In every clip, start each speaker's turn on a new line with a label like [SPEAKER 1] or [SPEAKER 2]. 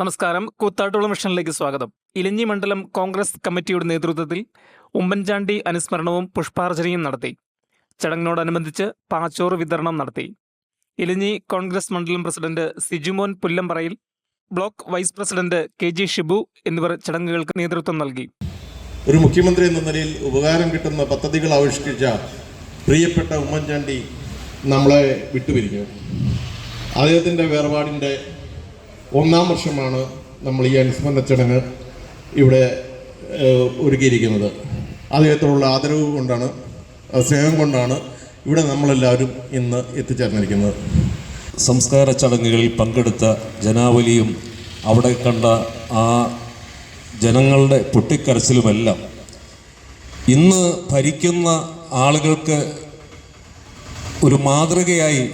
[SPEAKER 1] നമസ്കാരം. കൂത്താട്ടുള്ള മിഷനിലേക്ക് സ്വാഗതം. ഇലഞ്ഞി മണ്ഡലം കോൺഗ്രസ് കമ്മിറ്റിയുടെ നേതൃത്വത്തിൽ ഉമ്മൻചാണ്ടി അനുസ്മരണവും പുഷ്പാർച്ചനയും നടത്തി. ചടങ്ങിനോടനുബന്ധിച്ച് പാച്ചോറ് വിതരണം നടത്തി. ഇലഞ്ഞി കോൺഗ്രസ് മണ്ഡലം president Sijumon Pullamparayil block vice president K G Shibu എന്നിവർ ചടങ്ങുകൾക്ക് നേതൃത്വം നൽകി.
[SPEAKER 2] ഒരു മുഖ്യമന്ത്രി എന്ന നിലയിൽ ഉപകാരം കിട്ടുന്ന പദ്ധതികൾ ആവിഷ്കരിച്ച പ്രിയപ്പെട്ട ഉമ്മൻചാണ്ടി നമ്മളെ വിട്ടുപിരിഞ്ഞു. അദ്ദേഹത്തിന്റെ വേർപാടിന്റെ ഒന്നാം വർഷമാണ് നമ്മൾ ഈ അനുസ്മരണ ചടങ്ങ് ഇവിടെ ഒരുക്കിയിരിക്കുന്നത്. അദ്ദേഹത്തോടുള്ള ആദരവ് കൊണ്ടാണ് സ്നേഹം കൊണ്ടാണ് ഇവിടെ നമ്മളെല്ലാവരും ഇന്ന് എത്തിച്ചേർന്നിരിക്കുന്നത്.
[SPEAKER 3] സംസ്കാര ചടങ്ങുകളിൽ പങ്കെടുത്ത ജനാവലിയും അവിടെ കണ്ട ആ ജനങ്ങളുടെ പൊട്ടിക്കരച്ചിലുമെല്ലാം ഇന്ന് ഭരിക്കുന്ന ആളുകൾക്ക് ഒരു മാതൃകയായി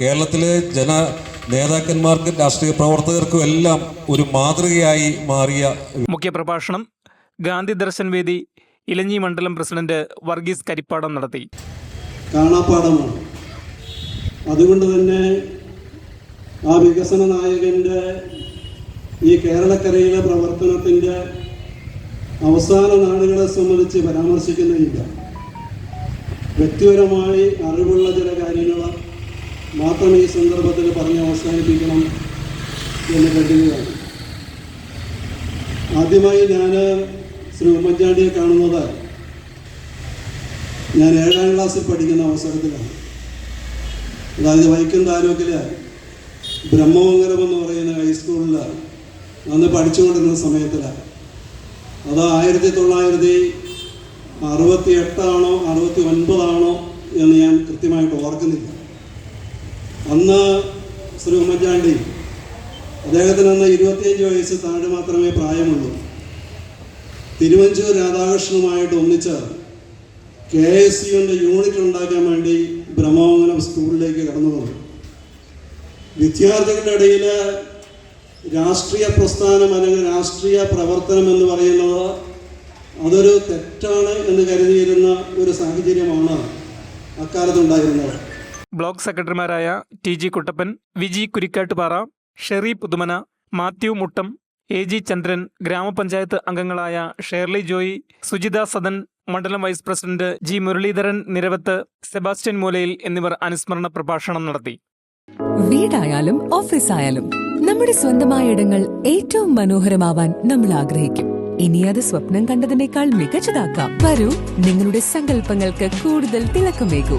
[SPEAKER 3] കേരളത്തിലെ ജന നേതാക്കന്മാർക്കും രാഷ്ട്രീയ പ്രവർത്തകർക്കും എല്ലാം ഒരു മാതൃകയായി മാറിയ
[SPEAKER 1] മുഖ്യപ്രഭാഷണം ഗാന്ധി ദർശൻ വേദി ഇലഞ്ഞി മണ്ഡലം പ്രസിഡന്റ് വർഗീസ് കരിപ്പാടം നടത്തി.
[SPEAKER 4] കാണാപ്പാടമാണ്. അതുകൊണ്ട് തന്നെ ആ വികസന നായകന്റെ ഈ കേരളക്കരയിലെ പ്രവർത്തനത്തിന്റെ അവസാന നാടുകളെ സംബന്ധിച്ച് പരാമർശിക്കുന്നില്ല. വ്യക്തിപരമായി അറിവുള്ള ചില കാര്യങ്ങൾ മാത്രം ഈ സന്ദർഭത്തിൽ പറഞ്ഞ് അവസാനിപ്പിക്കണം എന്ന് കരുതുകയാണ്. ആദ്യമായി ഞാൻ ശ്രീ ഉമ്മൻചാണ്ടിയെ കാണുന്നത് ഞാൻ ഏഴാം ക്ലാസ്സിൽ പഠിക്കുന്ന അവസരത്തിലാണ്. അതായത് വൈക്കം താലൂക്കിൽ ബ്രഹ്മമംഗലം എന്ന് പറയുന്ന ഹൈസ്കൂളിൽ അന്ന് പഠിച്ചുകൊണ്ടിരുന്ന സമയത്തിലാണ് അത് ആയിരത്തി തൊള്ളായിരത്തി അറുപത്തി എട്ടാണോ അറുപത്തി ഒൻപതാണോ എന്ന് ഞാൻ കൃത്യമായിട്ട് ഓർക്കുന്നില്ല. അന്ന് ശ്രീ ഉമ്മൻചാണ്ടി അദ്ദേഹത്തിന് അന്ന് ഇരുപത്തിയഞ്ച് വയസ്സ് താഴെ മാത്രമേ പ്രായമുള്ളൂ. തിരുവഞ്ചൂർ രാധാകൃഷ്ണനുമായിട്ട് ഒന്നിച്ച് കെ എസ് യുവിന്റെ യൂണിറ്റ് ഉണ്ടാക്കാൻ വേണ്ടി ബ്രഹ്മമംഗലം സ്കൂളിലേക്ക് കടന്നു വന്നു. വിദ്യാർത്ഥികളുടെ ഇടയിൽ രാഷ്ട്രീയ പ്രസ്ഥാനം അല്ലെങ്കിൽ രാഷ്ട്രീയ പ്രവർത്തനം എന്ന് പറയുന്നത് അതൊരു തെറ്റാണ് എന്ന് കരുതിയിരുന്ന ഒരു സാഹചര്യമാണ് അക്കാലത്തുണ്ടായിരുന്നത്
[SPEAKER 1] ബ്ലോക്ക് സെക്രട്ടറിമാരായ T G Kuttappan Viji Kurikkattupara Sherry Puthumana Mathew Muttam A G Chandran ഗ്രാമപഞ്ചായത്ത് അംഗങ്ങളായ ഷേർലി ജോയി സുജിത സദൻ മണ്ഡലം vice president G Muraleedharan Niravath Sebastian Moolayil എന്നിവർ അനുസ്മരണ പ്രഭാഷണം നടത്തി.
[SPEAKER 5] വീടായാലും ഓഫീസായാലും നമ്മുടെ സ്വന്തമായ ഇടങ്ങൾ ഏറ്റവും മനോഹരമാവാൻ നമ്മൾ ആഗ്രഹിക്കും. ഇനി അത് സ്വപ്നം കണ്ടതിനേക്കാൾ മികച്ചതാക്കാം. വരൂ നിങ്ങളുടെ സങ്കല്പങ്ങൾക്ക് കൂടുതൽ തിളക്കമേകൂ.